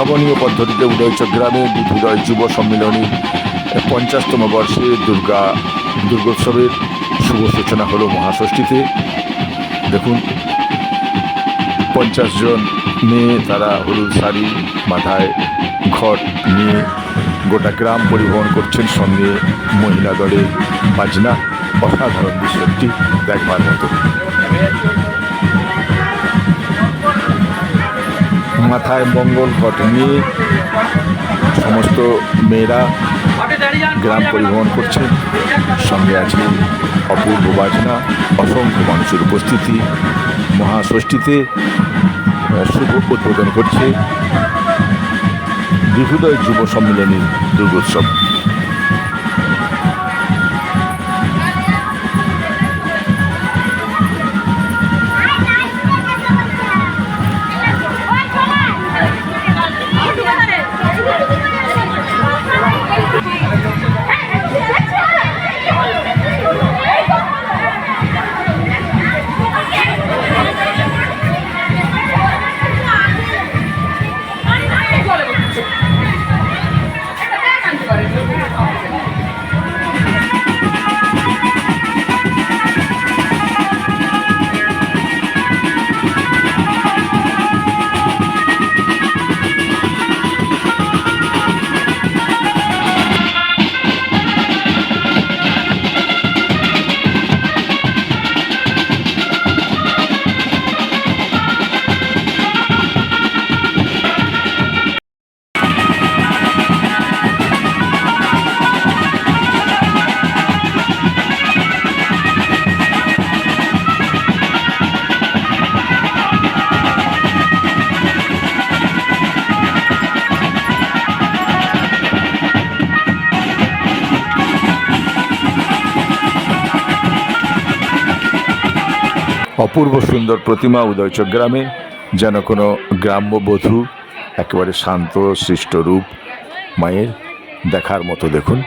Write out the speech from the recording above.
উদ্ভাবনীয় পদ্ধতিতে উদয়চক গ্রামে বুধুদয় যুব সম্মিলনী পঞ্চাশতম বর্ষে দুর্গা, দুর্গোৎসবের শুভ সূচনা হলো মহাষষ্ঠীতে। দেখুন, পঞ্চাশ জন মেয়ে তারা হলুদ শাড়ি, মাথায় ঘট নিয়ে গোটা গ্রাম পরিবহন করছেন, সঙ্গে মহিলা দলের বাজনা, অসাধারণ বিষয়টি দেখবার মতো। মাথায় মঙ্গল ঘটনি। নিয়ে সমস্ত মেয়েরা গ্রাম পরিবহন করছেন সঙ্গে আছে অপূর্ব বাজনা, অসংখ্য মানুষের উপস্থিতি। মহাষষ্ঠীতে শুভ উদ্বোধন করছে। বিহুদয় যুব সম্মেলনী দুর্গোৎসব। অপূর্ব সুন্দর প্রতিমা উদয়চক গ্রামে, যেন কোনো গ্রাম্য বধূ একেবারে শান্ত, সৃষ্ট রূপ মায়ের দেখার মতো দেখুন।